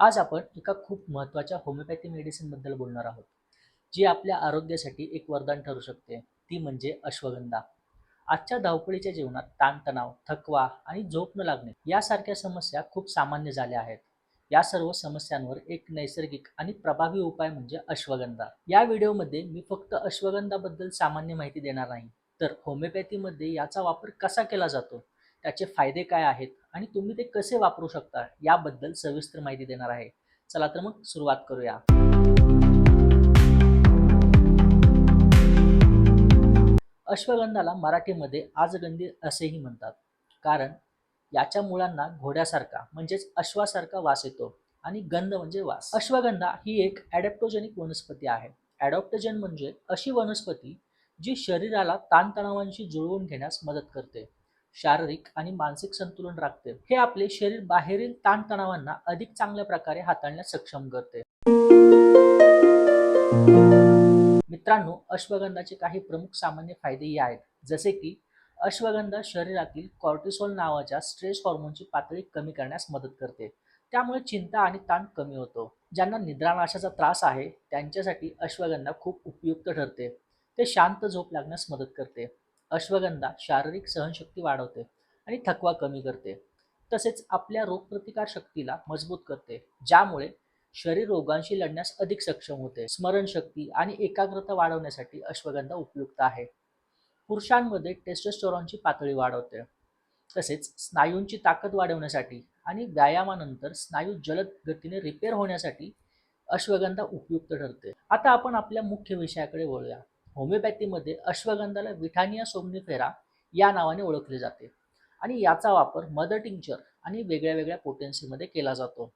आज आपण एका खूप महत्त्वाच्या होमिओपॅथी मेडिसिनबद्दल बोलणार आहोत. जी आपल्या आरोग्यासाठी एक वरदान ठरू शकते. ती म्हणजे अश्वगंधा. आजच्या धावपळीच्या जीवनात ताणतणाव थकवा आणि झोप न लागणे यासारख्या समस्या खूप सामान्य झाल्या आहेत. या सर्व समस्यांवर एक नैसर्गिक आणि प्रभावी उपाय म्हणजे अश्वगंधा. या व्हिडिओमध्ये मी फक्त अश्वगंधाबद्दल सामान्य माहिती देणार नाही. तर होमिओपॅथीमध्ये याचा वापर कसा केला जातो? त्याचे फायदे काय आहेत? आणि तुम्ही ते कसे वापरू शकता याबद्दल सविस्तर माहिती देणार आहे. चला तर मग सुरुवात करूया. अश्वगंधाला मराठीमध्ये आजगंधी असेही म्हणतात. कारण याच्या मुळांना घोड्यासारखा म्हणजेच अश्वासारखा वास येतो आणि गंध म्हणजे वास. अश्वगंधा ही एक ॲडॅप्टोजेनिक वनस्पती आहे. ॲडॉप्टोजन म्हणजे अशी वनस्पती जी शरीराला ताणतणावांशी जुळवून घेण्यास मदत करते. शारीरिक आणि मानसिक संतुलन राखते. हे आपले शरीर बाहेरील ताणतणावांना अधिक चांगल्या प्रकारे हाताळण्यास सक्षम करते. मित्रांनो अश्वगंधाचे काही प्रमुख सामान्य फायदेही आहेत. जसे की अश्वगंधा शरीरातील कॉर्टिसोल नावाच्या स्ट्रेस हॉर्मोनची पातळी कमी करण्यास मदत करते. त्यामुळे चिंता आणि ताण कमी होतो. ज्यांना निद्रानाशाचा त्रास आहे त्यांच्यासाठी अश्वगंधा खूप उपयुक्त ठरते. ते शांत झोप लागण्यास मदत करते. अश्वगंधा शारीरिक सहनशक्ती वाढवते आणि थकवा कमी करते. तसेच आपल्या रोगप्रतिकार शक्तीला मजबूत करते ज्यामुळे शरीर रोगांशी लढण्यास अधिक सक्षम होते. स्मरणशक्ती आणि एकाग्रता वाढवण्यासाठी अश्वगंधा उपयुक्त आहे. पुरुषांमध्ये टेस्टोस्टेरॉनची पातळी वाढवते. तसेच स्नायूंची ताकद वाढवण्यासाठी आणि व्यायामानंतर स्नायू जलद गतीने रिपेअर होण्यासाठी अश्वगंधा उपयुक्त ठरते. आता आपण आपल्या मुख्य विषयाकडे वळूया. होमिओपॅथीमध्ये अश्वगंधाला विठानिया सोमनिफेरा या नावाने ओळखले जाते. आणि याचा वापर मदर टिंक्चर आणि वेगळ्या वेगळ्या पोटेन्सीमध्ये केला जातो.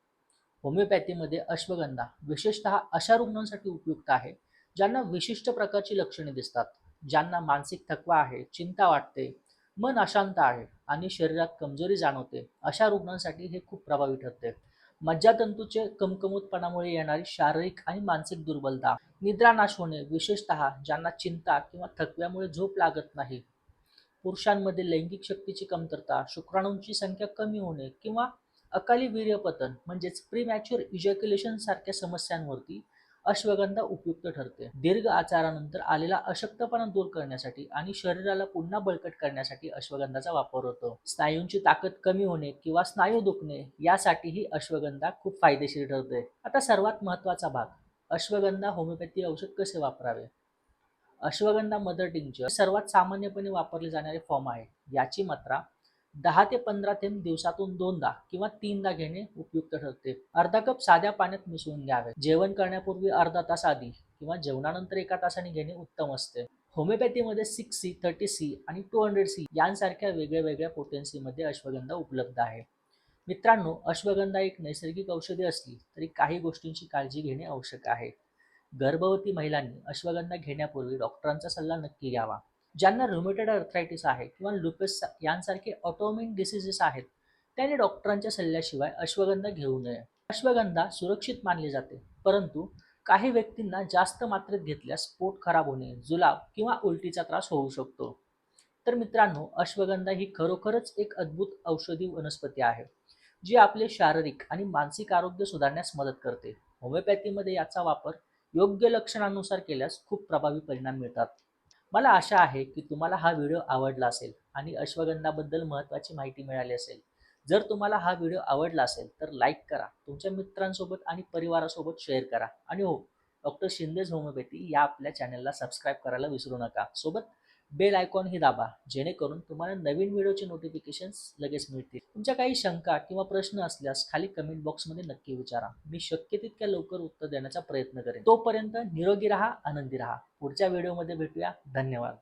होमिओपॅथीमध्ये अश्वगंधा विशेषतः अशा रुग्णांसाठी उपयुक्त आहे ज्यांना विशिष्ट प्रकारची लक्षणे दिसतात ज्यांना मानसिक थकवा आहे चिंता वाटते मन अशांत आहे आणि शरीरात कमजोरी जाणवते अशा रुग्णांसाठी हे खूप प्रभावी ठरते. मज्जातंतूचे कमकमूतपणामुळे येणारी शारीरिक आणि मानसिक दुर्बलता निद्रानाश होणे विशेषतः ज्यांना चिंता किंवा थकव्यामुळे झोप लागत नाही. पुरुषांमध्ये लैंगिक शक्तीची कमतरता शुक्राणूंची संख्या कमी होणे किंवा अकाली वीर्यपतन म्हणजेच प्रीमॅच्युअर इजॅक्युलेशन सारख्या समस्यांवरती अश्वगंधा उपयुक्त ठरते. दीर्घ आचारानंतर आलेला अशक्तपणा दूर करण्यासाठी आणि शरीराला पुन्हा बळकट करण्यासाठी अश्वगंधाचा वापर होतो. स्नायूंची ताकद कमी होणे किंवा स्नायू दुखणे यासाठीही अश्वगंधा खूप फायदेशीर ठरते. आता सर्वात महत्त्वाचा भाग अश्वगंधा होमिओपॅथी औषध कसे वापरावे? अश्वगंधा मदर टिंचर सर्वात सामान्यपणे वापरले जाणारे फॉर्म आहे. याची मात्रा दहा ते पंधरा थेंब दिवसातून दोनदा किंवा तीनदा घेणे उपयुक्त ठरते. अर्धा कप साध्या पाण्यात मिसळून घ्यावे. जेवण करण्यापूर्वी अर्धा तास आधी किंवा जेवणानंतर एका तासाने घेणे उत्तम असते. होमिओपॅथीमध्ये सिक्स सी थर्टी सी आणि टू हंड्रेड सी यांसारख्या वेगळ्या वेगळ्या पोटेन्सीमध्ये अश्वगंधा उपलब्ध आहे. मित्रांनो अश्वगंधा एक नैसर्गिक औषधी असली तरी काही गोष्टींची काळजी घेणे आवश्यक आहे. गर्भवती महिलांनी अश्वगंधा घेण्यापूर्वी डॉक्टरांचा सल्ला नक्की घ्यावा. ज्यांना रुमेटेड अर्थरायटिस आहे किंवा लुपस यांसारखे ऑटोमिन डिसिजेस आहेत त्याने डॉक्टरांच्या सल्ल्याशिवाय अश्वगंधा घेऊ नये. अश्वगंधा सुरक्षित मानली जाते परंतु काही व्यक्तींना जास्त मात्रेत घेतल्यास पोट खराब होणे जुलाब किंवा उलटीचा त्रास होऊ शकतो. तर मित्रांनो अश्वगंधा ही खरोखरच एक अद्भुत औषधी वनस्पती आहे जी आपले शारीरिक आणि मानसिक आरोग्य सुधारण्यास मदत करते. होमिओपॅथीमध्ये याचा वापर योग्य लक्षणानुसार केल्यास खूप प्रभावी परिणाम मिळतात. मला आशा आहे की तुम्हाला हा व्हिडिओ आवडला असेल आणि अश्वगंधाबद्दल महत्त्वाची माहिती मिळाली असेल. जर तुम्हाला हा व्हिडिओ आवडला असेल तर लाईक करा तुमच्या मित्रांसोबत आणि परिवारासोबत शेअर करा. आणि हो डॉक्टर शिंदेज होमिओपॅथी या आपल्या चॅनलला सबस्क्राईब करायला विसरू नका. सोबत बेल आयकॉन हे दाबा जेणेकरून तुम्हाला नवीन व्हिडिओचे नोटिफिकेशन्स लगेच मिळतील. तुमच्या काही शंका किंवा प्रश्न असल्यास खाली कमेंट बॉक्समध्ये नक्की विचारा. मी शक्य तितक्या लवकर उत्तर देण्याचा प्रयत्न करेन. तोपर्यंत निरोगी राहा आनंदी राहा. पुढच्या व्हिडिओमध्ये भेटूया. धन्यवाद.